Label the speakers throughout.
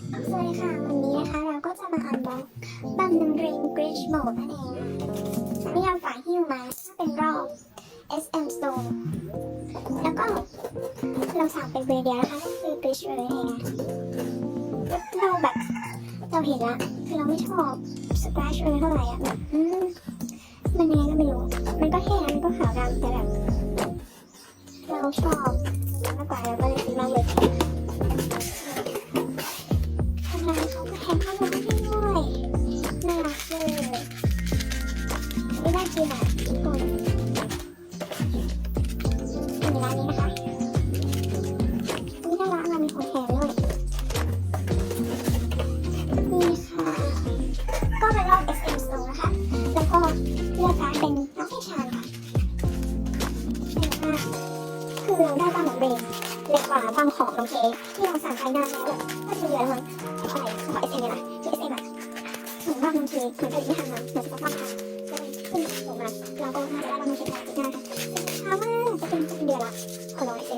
Speaker 1: สวัสดีค่ะ วันนี้นะคะเราก็จะมาอันบ็อกบัมดังดรีมกริชโหมดนั่นเองนะนี่เราฝากฮิ้วมาถ้าเป็นรอบ SM Store แล้วก็เราสั่งเป็นเบรเดียนะคะก็คือกริชเลยเองนะเราแบบเราเห็นละคือเราไม่ชอบสป a ชเลยเท่าไหร่อะแบบมันยังไงก็ไม่รู้ มันก็แค่นั้นมันก็ขาวดำแต่แบบเราชอบ เราได้บางขอนเบนเล็กกว่าบางของน้องเคที่เราสั่งไปนานแล้วก็จะเหลือแล้วมั้งขอะไรขอเอสเอ็มเลยนะชื่อเอสเอ็มอะเหมือนว่าบางทีเหมือนจะไม่ทันนะเหมือนจะต้องทำก็เลยขึ้นสูงมาเราก็น่าจะได้บางทีแบบนี้นะคะช้ามากจะเป็นเดือนละขอร้อยเอ็ม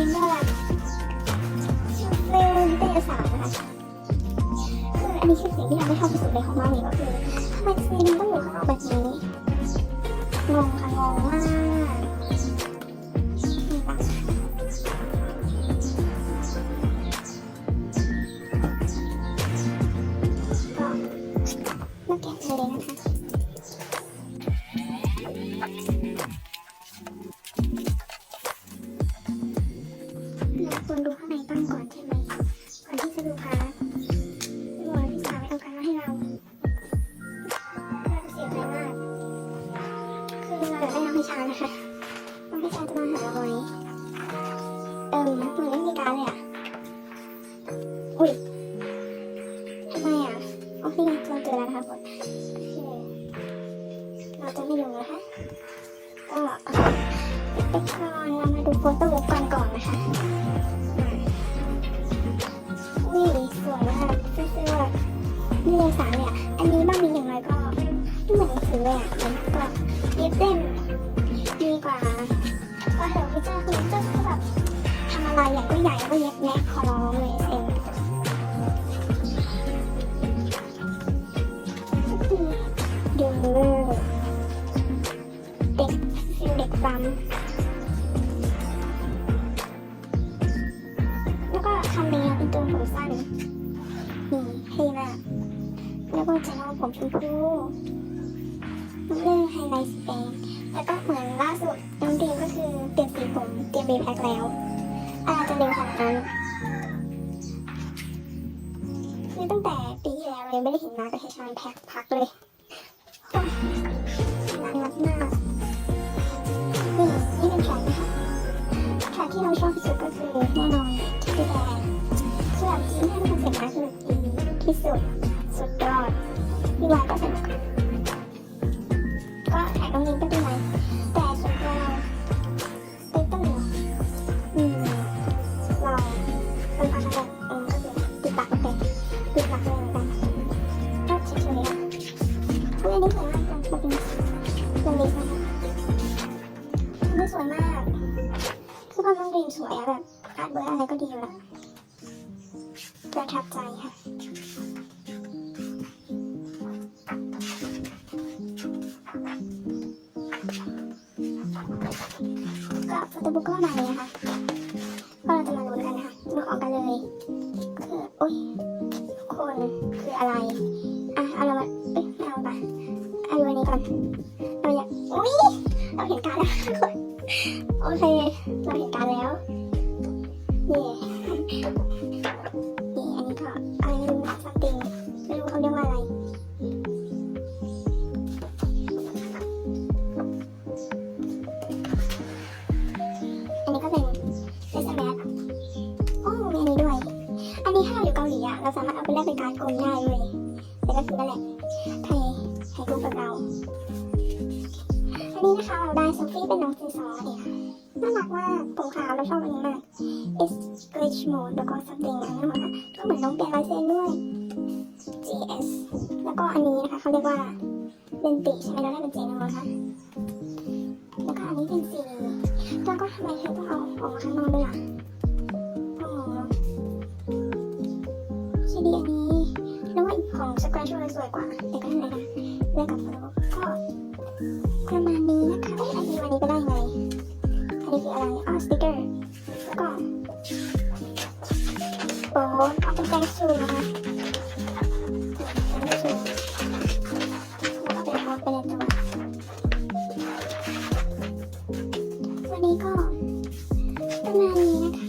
Speaker 1: นะคะมันต้องเรียนด้วเรื่องนิตสารนะคะคืออันนี้คือสิ่งที่เราไม่ชอบที่สุดเลยของมาเวก็คือทำไมซีนต้องอยู่ข้างนอกแบบนี้งงค่ะงงมากนี่ปะก็มาแกะเลยนะคะ ไหมเออเหมือนไม่มีการเลยอะ อุ้ยทำไมอะโอเคเราเจอแล้วนะคะคนคือเราจะไม่ดูนะคะก็ไปก่อนเรามาดูโฟโต้บุ๊กก่อนก่อนนะคะนี่สวยมากเสื้อนี่เลยสารเนี่ยอันนี้บ้างมีอย่างไรก็ไม่เหมือนหนังสือเลยอะมันก็เย็บเล่ม ก็เห็นพี่เจ้าคือเจ้าคือแบบทำอะไรใหญ่ก็ใหญ่ก็เย็บแนะขอร้องเลยเองดูเด็กฟิลเด็กปั๊มแล้วก็ทำแนวเป็นตัวผมสั้นนี่เท่มากแล้วก็จะลองผมชมพูเรื่องไฮไลท์สีแดงแล้วก็เหมือนล่าสุด รีแพ็คแล้วอะไรจะเร็วขนาดนั้นนี่ตั้งแต่ปีที่แล้วเลยไม่ได้เห็นมากับเฮชานแพ็คพักเลยโอ้ยน่ารักมากนี่นี่เป็นแทร็กนะคะแทร็กที่เราชอบที่สุดก็คือ นี้สวยมากจังมันเป็นเป็นลิสนะคะอันนี้สวยมากคือพอน้องดีมสวยอะแบบอาร์ตเบอร์อะไรก็ดีอยู่แล้วประทับใจค่ะก็โฟโต้บุ๊กก็ประมาณนี้นะคะ โอเคเราเห็นการแล้วนี่นี่อันนี้ก็อะไรไม่รู้สักติงไม่รู้เขาเรียกว่าอะไรอันนี้ก็เป็นเฟสแมสโอ้มีอันนี้ด้วย อันนี้ถ้าเราอยู่เกาหลีอะเราสามารถเอาไปแลกเป็นการดโกงได้เลยแต่ก็คือนั่นแหละไทยไทยกูกับเรา นี้นะคะเราได้โซฟี่เป็นน้องซีซอเองค่ะน่ารักมากผมขาวเราชอบอันนี้มาก is glitch mode แล้วก็ something อันนี้หมดนะก็เหมือนน้องเปลี่ยนลายเซ็นด้วย GS แล้วก็อันนี้นะคะเขาเรียกว่าเป็นปีใช่ไหมแล้วได้เป็นเจนนะคะแล้วก็อันนี้เป็นซีดีแล้วก็ทำไมเธอต้องเอาออกมาข้างนอกด้วยล่ะก็งงเนาะซีดีอันนี้แล้วว่าของสแควร์ชัวร์สวยกว่าแต่ก็นั่นแหละนะเลือกกับโฟโต้ก็ ประมาณนี้นะคะไอดีวันนี้ไปได้ไงอันนี้คืออะไรอ๋อสติกเกอร์แล้วก็โป๊เอาเป็นแจกงสูนะคะวันนี้ก็ประมาณนี้นะคะ